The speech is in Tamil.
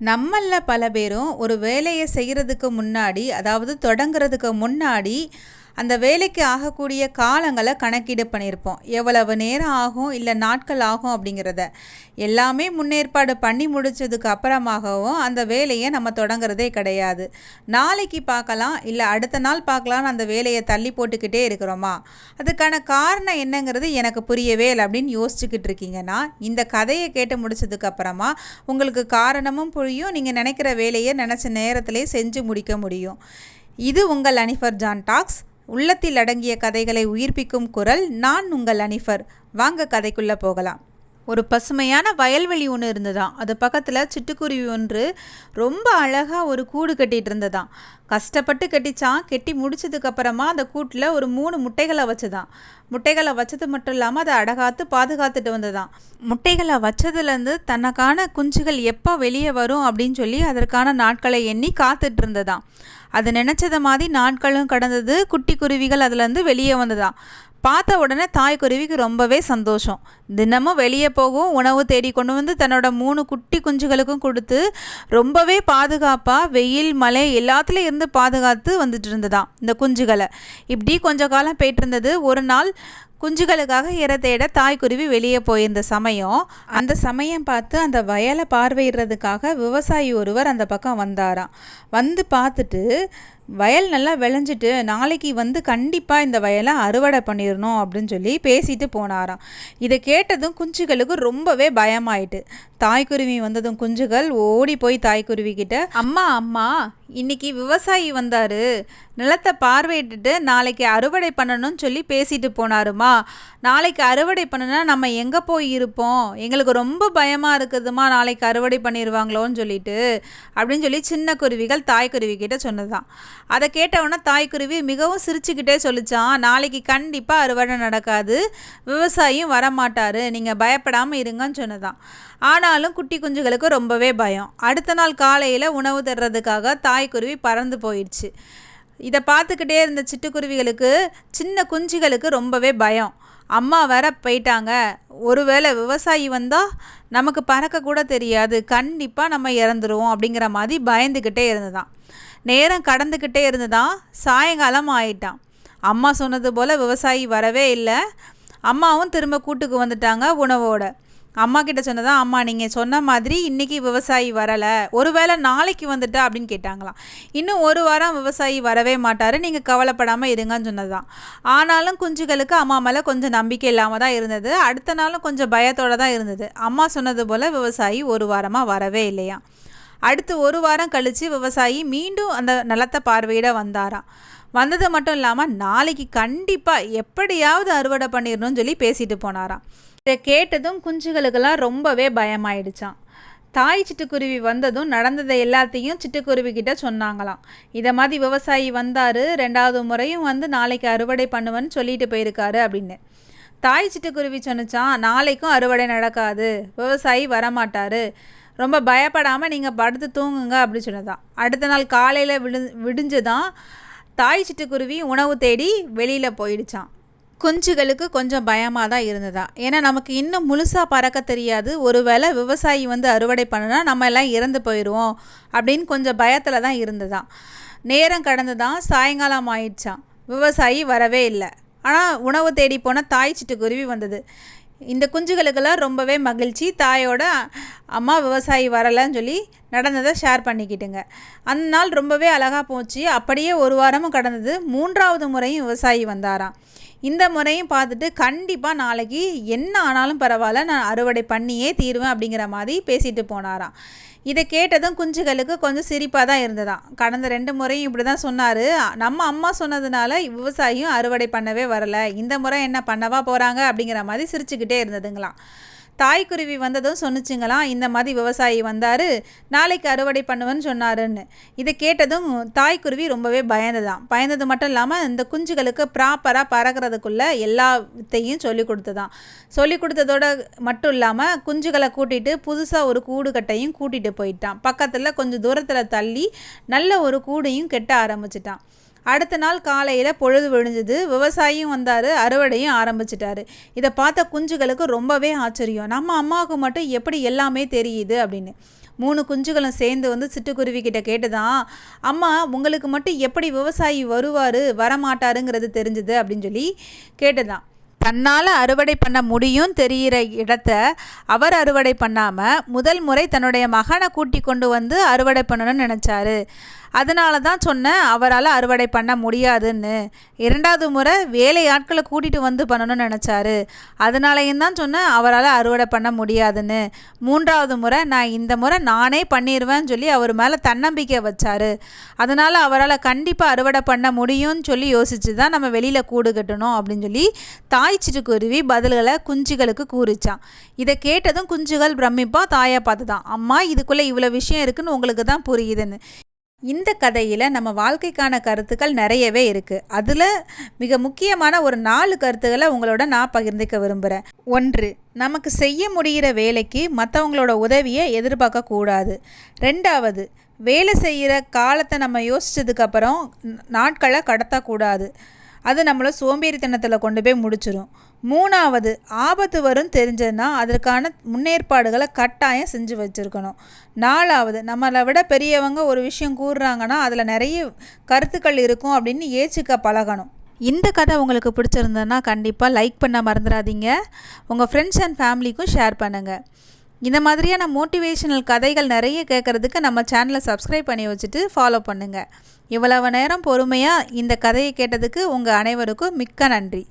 நம்மளில் பல பேரும் ஒரு வேலையை செய்கிறதுக்கு முன்னாடி அதாவது தொடங்குறதுக்கு முன்னாடி அந்த வேலைக்கு ஆகக்கூடிய காலங்களை கணக்கீடு பண்ணியிருப்போம். எவ்வளவு நேரம் ஆகும் இல்லை நாட்கள் ஆகும் அப்படிங்கிறத. எல்லாமே முன்னேற்பாடு பண்ணி முடித்ததுக்கு அப்புறமாகவும் அந்த வேலையை நம்ம தொடங்குறதே கிடையாது. நாளைக்கு பார்க்கலாம் இல்லை அடுத்த நாள் பார்க்கலான்னு அந்த வேலையை தள்ளி போட்டுக்கிட்டே இருக்கிறோமா? அதுக்கான காரணம் என்னங்கிறது எனக்கு புரியவே இல்லை அப்படின்னு யோசிச்சுக்கிட்டு இருக்கீங்கன்னா இந்த கதையை கேட்டு முடிச்சதுக்கப்புறமா உங்களுக்கு காரணமும் புரியும். நீங்கள் நினைக்கிற வேலையை நினச்ச நேரத்திலே செஞ்சு முடிக்க முடியும். இது உங்கள் அனிஃபர் ஜான் டாக்ஸ். உள்ளத்தில் அடங்கிய கதைகளை உயிர்ப்பிக்கும் குரல் நான் உங்கள் அனிஃபர். வாங்க கதைக்குள்ளே போகலாம். ஒரு பசுமையான வயல்வெளி ஒன்று இருந்ததாம் அது பக்கத்தில் சிட்டுக்குருவி ஒன்று ரொம்ப அழகாக ஒரு கூடு கட்டிகிட்டு இருந்ததாம் கஷ்டப்பட்டு கட்டிச்சான். கெட்டி முடிச்சதுக்கப்புறமா அந்த கூட்டில் ஒரு மூணு முட்டைகளை வச்சுதான். முட்டைகளை வச்சது மட்டும் இல்லாமல் அதை அடகாத்து பாதுகாத்துட்டு வந்ததாம் முட்டைகளை வச்சதுலேருந்து தனக்கான குஞ்சுகள் எப்போ வெளியே வரும் அப்படின்னு சொல்லி அதற்கான நாட்களை எண்ணி காத்துட்டு இருந்ததாம் அது நினச்சத மாதிரி நாட்களும் கடந்தது. குட்டி குருவிகள் அதுலேருந்து வெளியே வந்ததாம் பார்த்த உடனே தாய்க்குருவிக்கு ரொம்பவே சந்தோஷம். தினமும் வெளியே போகும் உணவு தேடி கொண்டு வந்து தன்னோட மூணு குட்டி குஞ்சுகளுக்கும் கொடுத்து ரொம்பவே பாதுகாப்பாக வெயில் மழை எல்லாத்துலேயும் இருந்து பாதுகாத்து வந்துட்டு இருந்ததாம் இந்த குஞ்சுகளை. இப்படி கொஞ்ச காலம் போயிட்டு இருந்தது. ஒரு நாள் குஞ்சுகளுக்காக இற தேட தாய்க்குருவி வெளியே போயிருந்த சமயம் அந்த சமயம் பார்த்து அந்த வயலை பார்வையிடுறதுக்காக விவசாயி ஒருவர் அந்த பக்கம் வந்தாராம். வந்து பார்த்துட்டு வயல் நல்லா விளைஞ்சிட்டு நாளைக்கு வந்து கண்டிப்பாக இந்த வயலை அறுவடை பண்ணிடணும் அப்படின்னு சொல்லி பேசிட்டு போனாராம். இதை கேட்டதும் குஞ்சுகளுக்கு ரொம்பவே பயமாயிட்டு தாய்க்குருவி வந்ததும் குஞ்சுகள் ஓடி போய் தாய்க்குருவி கிட்ட அம்மா அம்மா இன்னைக்கு விவசாயி வந்தார். நிலத்தை பார்வையிட்டுட்டு நாளைக்கு அறுவடை பண்ணணும்னு சொல்லி பேசிட்டு போனாருமா. நாளைக்கு அறுவடை பண்ணுனா நம்ம எங்கே போய் இருப்போம்? எங்களுக்கு ரொம்ப பயமாக இருக்குதுமா நாளைக்கு அறுவடை பண்ணிடுவாங்களோன்னு சொல்லிட்டு அப்படின்னு சொல்லி சின்ன குருவிகள் தாய்க்குருவி கிட்டே சொன்னதான் அதை கேட்டவுடனே தாய்க்குருவி மிகவும் சிரிச்சுக்கிட்டே சொல்லிச்சான் நாளைக்கு கண்டிப்பாக அறுவடை நடக்காது. விவசாயியும் வரமாட்டார். நீங்கள் பயப்படாமல் இருங்கன்னு சொன்னதான் ஆனாலும் குட்டி குஞ்சுகளுக்கு ரொம்பவே பயம். அடுத்த நாள் காலையில் உணவு தர்றதுக்காக தாய்க்குருவி பறந்து போயிடுச்சு. இதை பார்த்துக்கிட்டே இருந்த சிட்டுக்குருவிகளுக்கு சின்ன குஞ்சுகளுக்கு ரொம்பவே பயம். அம்மா வேற போயிட்டாங்க. ஒருவேளை விவசாயி வந்தால் நமக்கு பறக்க கூட தெரியாது. கண்டிப்பாக நம்ம இறந்துருவோம் அப்படிங்கிற மாதிரி பயந்துக்கிட்டே இருந்ததான். நேரம் கடந்துக்கிட்டே இருந்ததான் சாயங்காலம் ஆயிட்டான். அம்மா சொன்னது போல் விவசாயி வரவே இல்லை. அம்மாவும் திரும்ப கூட்டுக்கு வந்துட்டாங்க உணவோட. அம்மா கிட்ட சொன்னதான் அம்மா நீங்கள் சொன்ன மாதிரி இன்றைக்கி விவசாயி வரலை. ஒருவேளை நாளைக்கு வந்துட்டா? அப்படின்னு கேட்டாங்களாம். இன்னும் ஒரு வாரம் விவசாயி வரவே மாட்டார். நீங்கள் கவலைப்படாமல் இருங்கன்னு சொன்னதான் ஆனாலும் குஞ்சுகளுக்கு அம்மா மேலே கொஞ்சம் நம்பிக்கை இல்லாமல் தான் இருந்தது. அடுத்த நாளும் கொஞ்சம் பயத்தோடு தான் இருந்தது. அம்மா சொன்னது போல் விவசாயி ஒரு வாரமாக வரவே இல்லையா? அடுத்து ஒரு வாரம் கழித்து விவசாயி மீண்டும் அந்த நிலத்தை பார்வையிட வந்தாராம். வந்தது மட்டும் இல்லாமல் நாளைக்கு கண்டிப்பாக எப்படியாவது அறுவடை பண்ணிடணும்னு சொல்லி பேசிட்டு போனாராம். இதை கேட்டதும் குஞ்சுகளுக்கெல்லாம் ரொம்பவே பயமாயிடுச்சான் தாய் சிட்டுக்குருவி வந்ததும் நடந்ததை எல்லாத்தையும் சிட்டுக்குருவி கிட்ட சொன்னாங்களாம். இதை மாதிரி விவசாயி வந்தார் ரெண்டாவது முறையும் வந்து நாளைக்கு அறுவடை பண்ணுவேன்னு சொல்லிட்டு போயிருக்காரு அப்படின்னு. தாய் சிட்டுக்குருவி சொன்னிச்சான் நாளைக்கும் அறுவடை நடக்காது விவசாயி வரமாட்டார் ரொம்ப பயப்படாமல் நீங்கள் படுத்து தூங்குங்க அப்படின்னு சொன்னதான் அடுத்த நாள் காலையில் விடு விடிஞ்சு தான் தாய் சிட்டுக்குருவி உணவு தேடி வெளியில் போயிடுச்சான் குஞ்சுகளுக்கு கொஞ்சம் பயமாக தான் இருந்ததா? ஏன்னா நமக்கு இன்னும் முழுசாக பறக்க தெரியாது. ஒருவேளை விவசாயி வந்து அறுவடை பண்ணுனா நம்ம எல்லாம் இறந்து போயிடுவோம் அப்படின்னு கொஞ்சம் பயத்தில் தான் இருந்ததா? நேரம் கடந்து தான் சாயங்காலம் ஆயிடுச்சான் விவசாயி வரவே இல்லை. ஆனால் உணவு தேடி போன தாய் சிட்டுக்குருவி வந்தது. இந்த குஞ்சுகளுக்கெல்லாம் ரொம்பவே மகிழ்ச்சி. தாயோட அம்மா விவசாயி வரலைன்னு சொல்லி நடந்ததை ஷேர் பண்ணிக்கிட்டுங்க. அந்த நாள் ரொம்பவே அழகாக போச்சு. அப்படியே ஒரு வாரமும் கடந்தது. மூன்றாவது முறையும் விவசாயி வந்தாராம். இந்த முறையும் பார்த்துட்டு கண்டிப்பாக நாளைக்கு என்ன ஆனாலும் பரவாயில்ல நான் அறுவடை பண்ணியே தீருவேன் அப்படிங்கிற மாதிரி பேசிட்டு போனாராம். இதை கேட்டதும் குஞ்சுகளுக்கு கொஞ்சம் சிரிப்பாக தான் இருந்ததாம் கடந்த ரெண்டு முறையும் இப்படி தான் சொன்னார். நம்ம அம்மா சொன்னதுனால விவசாயியும் அறுவடை பண்ணவே வரலை. இந்த முறை என்ன பண்ணவா போகிறாங்க அப்படிங்கிற மாதிரி சிரிச்சுக்கிட்டே இருந்ததுங்களாம். தாய்க்குருவி வந்ததும் சொன்னிச்சுங்களாம் இந்த மாதிரி விவசாயி வந்தார் நாளைக்கு அறுவடை பண்ணுவேன்னு சொன்னாருன்னு. இதை கேட்டதும் தாய்க்குருவி ரொம்பவே பயந்துதான் பயந்தது மட்டும் இல்லாமல் இந்த குஞ்சுகளுக்கு ப்ராப்பராக பறக்கிறதுக்குள்ளே எல்லா வித்தையும் சொல்லி கொடுத்துதான் சொல்லி கொடுத்ததோட மட்டும் இல்லாமல் குஞ்சுகளை கூட்டிகிட்டு புதுசாக ஒரு கூடு கட்டையும் கூட்டிகிட்டு போயிட்டான் பக்கத்தில் கொஞ்சம் தூரத்தில் தள்ளி நல்ல ஒரு கூடையும் கெட்ட ஆரம்பிச்சிட்டான் அடுத்த நாள் காலையில் பொழுது விழுந்தது விவசாயியும் வந்தார் அறுவடையும் ஆரம்பிச்சிட்டாரு. இதை பார்த்த குஞ்சுகளுக்கு ரொம்பவே ஆச்சரியம். நம்ம அம்மாவுக்கு மட்டும் எப்படி எல்லாமே தெரியுது அப்படின்னு. மூணு குஞ்சுகளும் சேர்ந்து வந்து சிட்டுக்குருவி கிட்ட கேட்டுதான் அம்மா உங்களுக்கு மட்டும் எப்படி விவசாயி வருவார் வரமாட்டாருங்கிறது தெரிஞ்சுது? அப்படின்னு சொல்லி கேட்டுதான். தன்னால் அறுவடை பண்ண முடியும் தெரிகிற இடத்த அவர் அறுவடை பண்ணாமல் முதல் முறை தன்னுடைய மகனை கூட்டி கொண்டு வந்து அறுவடை பண்ணணும்னு நினச்சாரு. அதனால தான் சொன்னேன் அவரால் அறுவடை பண்ண முடியாதுன்னு. இரண்டாவது முறை வேலை ஆட்களை கூட்டிகிட்டு வந்து பண்ணணும்னு நினச்சாரு. அதனாலையும் தான் சொன்னேன் அவரால் அறுவடை பண்ண முடியாதுன்னு. மூன்றாவது முறை நான் இந்த முறை நானே பண்ணிடுவேன்னு சொல்லி அவர் மேலே தன்னம்பிக்கை வச்சாரு. அதனால் அவரால் கண்டிப்பாக அறுவடை பண்ண முடியும்னு சொல்லி யோசிச்சு தான் நம்ம வெளியில் கூடு கட்டணும் அப்படின்னு சொல்லி தாய் சிட்டுக்குருவி பதில்களை குஞ்சுகளுக்கு கூறிச்சான். இதை கேட்டதும் குஞ்சுகள் பிரமிப்பாக தாயை பார்த்து தான் அம்மா இதுக்குள்ளே இவ்வளோ விஷயம் இருக்குன்னு உங்களுக்கு தான் புரியுதுன்னு. இந்த கதையில் நம்ம வாழ்க்கைக்கான கருத்துக்கள் நிறையவே இருக்குது அதில் மிக முக்கியமான ஒரு நாலு கருத்துக்களை உங்களோட நான் பகிர்ந்துக்க விரும்புகிறேன் ஒன்று நமக்கு செய்ய முடிகிற வேலைக்கு மற்றவங்களோட உதவியை எதிர்பார்க்கக்கூடாது ரெண்டாவது வேலை செய்கிற காலத்தை நம்ம யோசித்ததுக்கப்புறம் நாட்களை கடத்தக்கூடாது. அது நம்மளை சோம்பேறித்தனத்தில் கொண்டு போய் முடிச்சிடும் மூணாவது ஆபத்து வரும் தெரிஞ்சதுன்னா அதற்கான முன்னேற்பாடுகளை கட்டாயம் செஞ்சு வச்சுருக்கணும். நாலாவது நம்மளை விட பெரியவங்க ஒரு விஷயம் கூறுறாங்கன்னா அதில் நிறைய கருத்துக்கள் இருக்கும் அப்படின்னு ஏச்சிக்க பழகணும். இந்த கதை உங்களுக்கு பிடிச்சிருந்ததுன்னா கண்டிப்பாக லைக் பண்ண மறந்துடாதீங்க. உங்கள் ஃப்ரெண்ட்ஸ் அண்ட் ஃபேமிலிக்கும் ஷேர் பண்ணுங்கள் இந்த மாதிரியான மோட்டிவேஷனல் கதைகள் நிறைய கேட்குறதுக்கு நம்ம சேனலை சப்ஸ்கிரைப் பண்ணி வச்சுட்டு ஃபாலோ பண்ணுங்கள் இவ்வளவு நேரம் பொறுமையாக இந்த கதையை கேட்டதுக்கு உங்கள் அனைவருக்கும் மிக்க நன்றி.